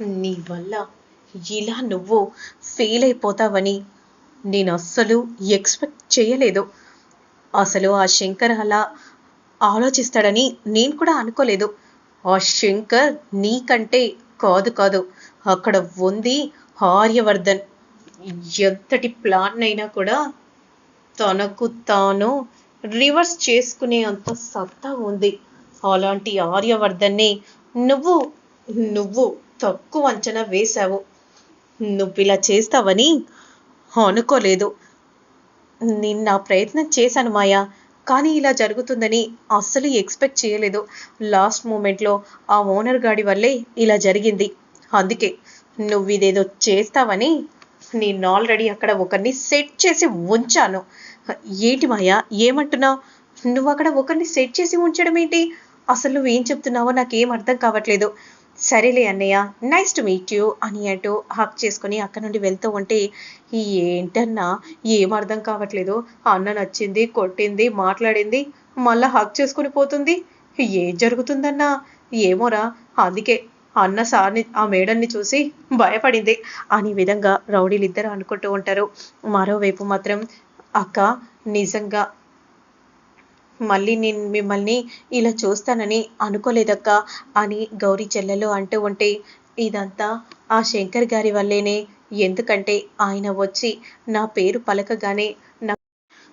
నీ వల్ల ఇలా నువ్వు ఫెయిల్ అయిపోతావని నేను అస్సలు ఎక్స్పెక్ట్ చేయలేదు. అసలు ఆ శంకర్ అలా ఆలోచిస్తాడని నేను కూడా అనుకోలేదు. ఆ శంకర్ నీకంటే కాదు కాదు అక్కడ ఉంది ఆర్యవర్ధన్. ఎంతటి ప్లాన్ అయినా కూడా తనకు తాను రివర్స్ చేసుకునే అంత సత్తా ఉంది. అలాంటి ఆర్యవర్ధన్ని నువ్వు నువ్వు తక్కువ అంచనా వేశావు. నువ్వు ఇలా చేస్తావని అనుకోలేదు. నిన్న నా ప్రయత్నం చేశాను మాయా కానీ ఇలా జరుగుతుందని అస్సలు ఎక్స్పెక్ట్ చేయలేదు. లాస్ట్ మూమెంట్లో ఆ ఓనర్ గాడి వల్లే ఇలా జరిగింది. అందుకే నువ్వు ఇదేదో చేస్తావని నేను ఆల్రెడీ అక్కడ ఒకరిని సెట్ చేసి ఉంచాను. ఏంటి మాయా ఏమంటున్నావు? నువ్వు అక్కడ ఒకరిని సెట్ చేసి ఉంచడం ఏంటి అసలు నువ్వేం చెప్తున్నావో నాకేం అర్థం కావట్లేదు. సరేలే అన్నయ్య నైస్ టు మీట్ యూ అని అంటూ హక్ చేసుకుని అక్కడ నుండి వెళ్తూ ఉంటే ఏంటన్నా ఏం అర్థం కావట్లేదు. అన్న నచ్చింది కొట్టింది మాట్లాడింది మళ్ళా హక్ చేసుకుని పోతుంది. ఏం జరుగుతుందన్నా? ఏమోరా అందుకే అన్న సార్ని ఆ మేడన్ని చూసి భయపడింది. అని విధంగా రౌడీలు ఇద్దరు అనుకుంటూ ఉంటారు. మరోవైపు మాత్రం అక్క నిజంగా మళ్ళీ నేను మిమ్మల్ని ఇలా చూస్తానని అనుకోలేదక్క అని గౌరీ చెల్లెలు అంటూ ఉంటే ఇదంతా ఆ శంకర్ గారి వల్లేనే. ఎందుకంటే ఆయన వచ్చి నా పేరు పలకగానే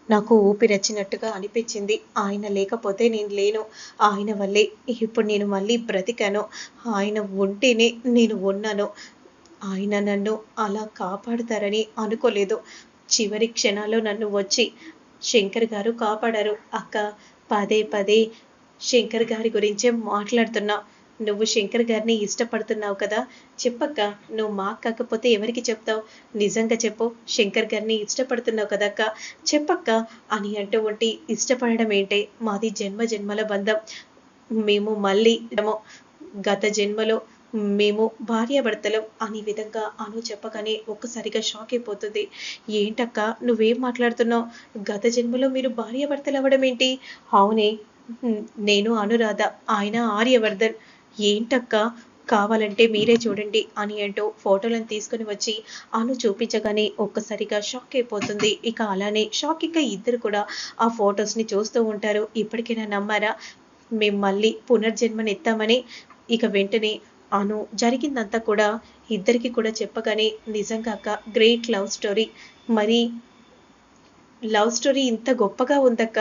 నాకు ఊపిరచ్చినట్టుగా అనిపించింది. ఆయన లేకపోతే నేను లేను. ఆయన వల్లే ఇప్పుడు నేను మళ్ళీ బ్రతికాను. ఆయన ఉంటేనే నేను ఉన్నాను. ఆయన నన్ను అలా కాపాడుతారని అనుకోలేదు. చివరి క్షణాల్లో నన్ను వచ్చి శంకర్ గారు కాపాడారు. అక్క పదే పదే శంకర్ గారి గురించే మాట్లాడుతున్నా. నువ్వు శంకర్ గారిని ఇష్టపడుతున్నావు కదా. చెప్పక్క నువ్వు మాకు కాకపోతే ఎవరికి చెప్తావు? నిజంగా చెప్పు శంకర్ గారిని ఇష్టపడుతున్నావు కదక్క చెప్పక్క అని అంటూ ఉంటే ఇష్టపడడం ఏంటే? మాది జన్మ జన్మల బంధం. మేము మళ్ళీ గత జన్మలో మేము భార్యాభర్తలం అనే విధంగా అను చెప్పగానే ఒక్కసారిగా షాక్ అయిపోతుంది. ఏంటక్క నువ్వేం మాట్లాడుతున్నావు? గత జన్మలో మీరు భార్యాభర్తలు అవ్వడం ఏంటి? అవునే నేను అనురాధ ఆయన ఆర్యవర్ధన్. ఏంటక్క కావాలంటే మీరే చూడండి అని అంటూ ఫోటోలను తీసుకుని వచ్చి అను చూపించగానే ఒక్కసారిగా షాక్ అయిపోతుంది. ఇక అలానే షాక్ ఇంకా ఇద్దరు కూడా ఆ ఫొటోస్ని చూస్తూ ఉంటారు. ఇప్పటికైనా నమ్మారా? మేము మళ్ళీ పునర్జన్మనెత్తామని ఇక వెంటనే అను జరిగిందంతా కూడా ఇద్దరికి కూడా చెప్పగానే నిజంగా అక్క గ్రేట్ లవ్ స్టోరీ. మరి లవ్ స్టోరీ ఇంత గొప్పగా ఉందక్క.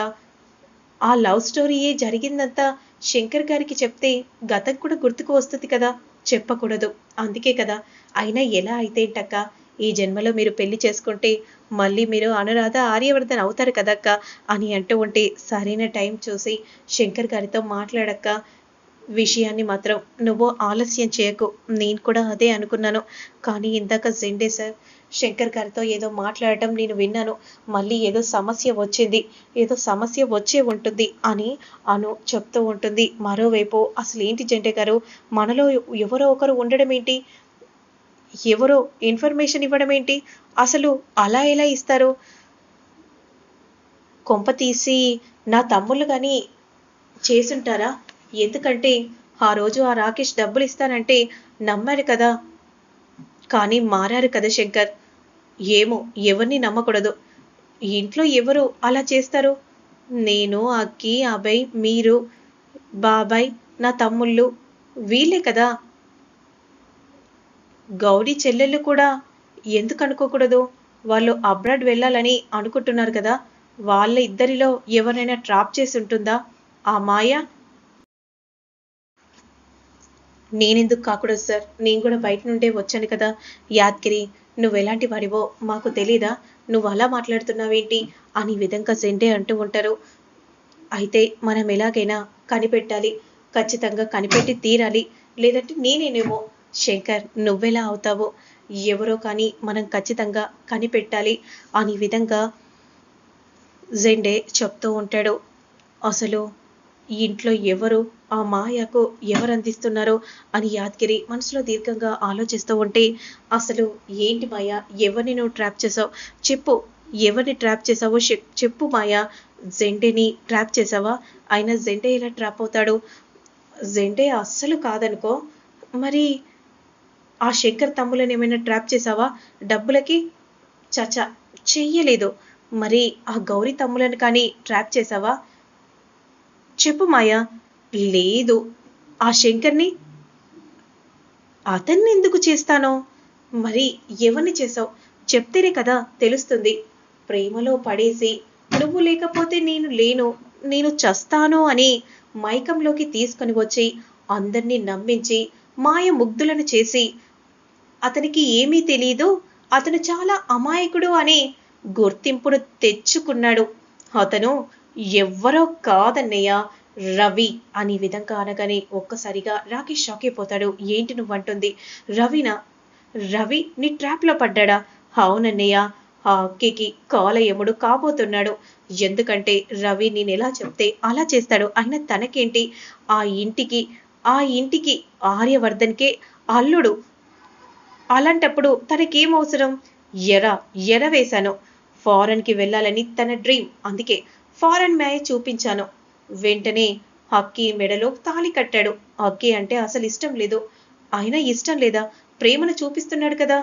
ఆ లవ్ స్టోరీయే జరిగిందంతా శంకర్ గారికి చెప్తే గతం కూడా గుర్తుకు వస్తుంది కదా. చెప్పకూడదు. అందుకే కదా. అయినా ఎలా అయితేంటక్క ఈ జన్మలో మీరు పెళ్ళి చేసుకుంటే మళ్ళీ మీరు అనురాధ ఆర్యవర్ధన్ అవుతారు కదక్క అని అంటూ ఉంటే సరైన టైం చూసి శంకర్ గారితో మాట్లాడక్క. విషయాన్ని మాత్రం నువ్వు ఆలస్యం చేయకు. నేను కూడా అదే అనుకున్నాను. కానీ ఇందాక జెండే సార్ శంకర్ గారితో ఏదో మాట్లాడటం నేను విన్నాను. మళ్ళీ ఏదో సమస్య వచ్చింది. ఏదో సమస్య వచ్చే ఉంటుంది అని అను చెప్తూ ఉంటుంది. మరోవైపు అసలు ఏంటి జెండే గారు? మనలో ఎవరో ఒకరు ఉండడం ఏంటి? ఎవరో ఇన్ఫర్మేషన్ ఇవ్వడం ఏంటి? అసలు అలా ఎలా ఇస్తారు? కొంప తీసి నా తమ్ముళ్ళు కానీ చేసుంటారా ఎందుకంటే ఆ రోజు ఆ రాకేష్ డబ్బులు ఇస్తానంటే నమ్మారు కదా. కానీ మారారు కదా శంకర్. ఏమో ఎవరిని నమ్మకూడదు. ఇంట్లో ఎవరు అలా చేస్తారు? నేను అక్కి అభయ్ మీరు బాబాయ్ నా తమ్ముళ్ళు వీళ్ళే కదా. గౌరీ చెల్లెళ్ళు కూడా ఎందుకు అనుకోకూడదు? వాళ్ళు అబ్రాడ్ వెళ్ళాలని అనుకుంటున్నారు కదా. వాళ్ళ ఇద్దరిలో ఎవరైనా ట్రాప్ చేసి ఉంటుందా? ఆ మాయ నేనెందుకు కాకూడదు సార్ నేను కూడా బయట నుండే వచ్చాను కదా. యాద్గిరి నువ్వు ఎలాంటి వాడివో మాకు తెలీదా? నువ్వు అలా మాట్లాడుతున్నావేంటి? అని విధంగా జెండే అంటూ ఉంటారు. అయితే మనం ఎలాగైనా కనిపెట్టాలి. ఖచ్చితంగా కనిపెట్టి తీరాలి. లేదంటే నేనేనేమో శంకర్ నువ్వెలా అవుతావో ఎవరో కానీ మనం ఖచ్చితంగా కనిపెట్టాలి అని విధంగా జెండే చెప్తూ ఉంటాడు. అసలు ఇంట్లో ఎవరు ఆ మాయకు ఎవరు అందిస్తున్నారో అని యాదగిరి మనసులో దీర్ఘంగా ఆలోచిస్తూ ఉంటే అసలు ఏంటి మాయ? ఎవరిని నువ్వు ట్రాప్ చేసావు చెప్పు ఎవరిని ట్రాప్ చేసావో చెప్పు మాయ. జెండేని ట్రాప్ చేసావా ఆయన జెండే ఎలా ట్రాప్ అవుతాడు? జెండే అస్సలు కాదనుకో మరి ఆ శంకర్ తమ్ములను ఏమైనా ట్రాప్ చేసావా డబ్బులకి? చచా చెయ్యలేదు. మరి ఆ గౌరీ తమ్ములను కానీ ట్రాప్ చేసావా చెప్పు మాయా. లేదు. ఆ శంకర్ని అతన్ని ఎందుకు చేస్తానో? మరి ఎవరిని చేసావు చెప్తేనే కదా తెలుస్తుంది. ప్రేమలో పడేసి నువ్వు లేకపోతే నేను లేను నేను చస్తాను అని మైకంలోకి తీసుకొని వచ్చి అందరినీ నమ్మించి మాయ ముగ్ధులను చేసి అతనికి ఏమీ తెలియదు అతను చాలా అమాయకుడు అని గుర్తింపును తెచ్చుకున్నాడు. అతను ఎవ్వరో కాదన్నయ్య రవి అనే విధంగా అనగానే ఒక్కసారిగా రాకేష్ షాక్ అయిపోతాడు. ఏంటి నువ్వంటుంది? రవినా? రవి నీ ట్రాప్లో పడ్డాడా? అవునన్నయ్య ఆ అక్కికి కాలయముడు కాబోతున్నాడు. ఎందుకంటే రవి నేను ఎలా చెప్తే అలా చేస్తాడు. అయినా తనకేంటి? ఆ ఇంటికి ఆ ఇంటికి ఆర్యవర్ధన్కే అల్లుడు. అలాంటప్పుడు తనకేం అవసరం? ఎర ఎర వేశాను. ఫారెన్కి వెళ్ళాలని తన డ్రీమ్ అందుకే ఫారెన్ మ్యాయ చూపించాను. వెంటనే హక్కీ మెడలో తాళి కట్టాడు. హక్కీ అంటే అసలు ఇష్టం లేదు. అయినా ఇష్టం లేదా? ప్రేమను చూపిస్తున్నాడు కదా.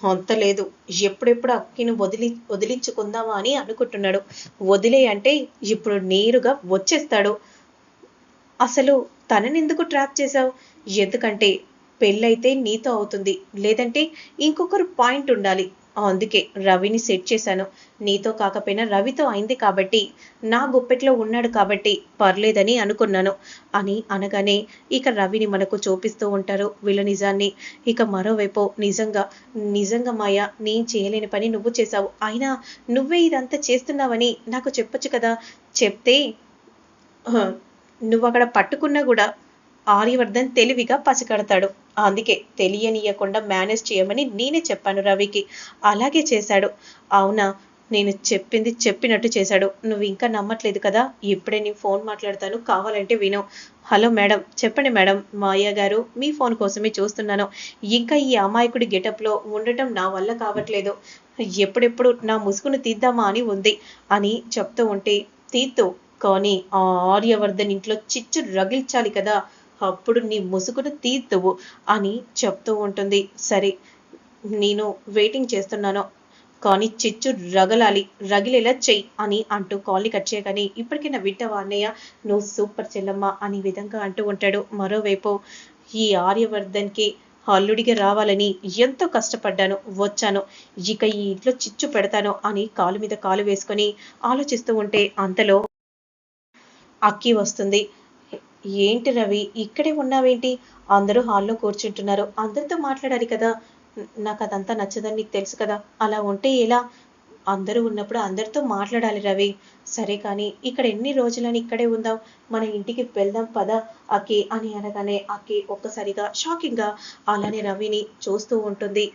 అంత లేదు. ఎప్పుడెప్పుడు అక్కిని వదిలి వదిలించుకుందామా అని అనుకుంటున్నాడు. వదిలే అంటే ఇప్పుడు నేరుగా వచ్చేస్తాడు. అసలు తననెందుకు ట్రాప్ చేశావు? ఎందుకంటే పెళ్ళైతే నీతో అవుతుంది. లేదంటే ఇంకొకరు పాయింట్ ఉండాలి. అందుకే రవిని సెట్ చేశాను. నీతో కాకపోయినా రవితో అయింది కాబట్టి నా గుప్పెట్లో ఉన్నాడు కాబట్టి పర్లేదని అనుకున్నాను. అని అనగానే ఇక రవిని మనకు చూపిస్తూ ఉంటారు వీళ్ళ నిజాన్ని. ఇక మరోవైపు నిజంగా నిజంగా మాయ నేను చేయలేని పని నువ్వు చేశావు. అయినా నువ్వే ఇదంతా చేస్తున్నావని నాకు చెప్పొచ్చు కదా. చెప్తే నువ్వు అక్కడ పట్టుకున్నా కూడా ఆర్యవర్ధన్ తెలివిగా పసికడతాడు అందుకే తెలియనీయకుండా మేనేజ్ చేయమని నేనే చెప్పాను రవికి. అలాగే చేశాడు. అవునా? నేను చెప్పింది చెప్పినట్టు చేశాడు. నువ్వు ఇంకా నమ్మట్లేదు కదా? ఇప్పుడే నేను ఫోన్ మాట్లాడతాను. కావాలంటే విను. Hello madam. చెప్పండి మేడం. మాయా గారు మీ ఫోన్ కోసమే చూస్తున్నాను. ఇంకా ఈ అమాయకుడి గెటప్లో ఉండటం నా వల్ల కావట్లేదు. ఎప్పుడెప్పుడు నా ముసుగును తీద్దామా అని ఉంది అని చెప్తూ ఉంటే తీద్దు. కానీ ఆ ఆర్యవర్ధన్ ఇంట్లో చిచ్చు రగిల్చాలి కదా? అప్పుడు నీ ముసుగును తీద్దువు అని చెప్తూ ఉంటుంది. సరే నేను వెయిటింగ్ చేస్తున్నాను. కానీ చిచ్చు రగలాలి రగిలేలా చెయ్యి అని అంటూ కాల్ని కట్ చేయగానే ఇప్పటికైనా వింటావా అన్నయ్య నువ్వు సూపర్ చెల్లమ్మ అని విధంగా అంటూ ఉంటాడు. మరోవైపు ఈ ఆర్యవర్ధన్కి అల్లుడిగా రావాలని ఎంతో కష్టపడ్డాను వచ్చాను. ఇక ఈ ఇంట్లో చిచ్చు పెడతాను అని కాలు మీద కాలు వేసుకొని ఆలోచిస్తూ ఉంటే అంతలో అక్కి వస్తుంది. ఏంటి రవి ఇక్కడే ఉన్నావేంటి? అందరూ హాల్లో కూర్చుంటున్నారు. అందరితో మాట్లాడాలి కదా. నాకు అదంతా నచ్చదని నీకు తెలుసు కదా. అలా ఉంటే ఎలా? అందరూ ఉన్నప్పుడు అందరితో మాట్లాడాలి రవి. సరే కానీ ఇక్కడ ఎన్ని రోజులని ఇక్కడే ఉందాం? మన ఇంటికి వెళ్దాం పద అక్కి అని అనగానే అక్కి ఒక్కసారిగా షాకింగ్గా అలానే రవిని చూస్తూ ఉంటుంది.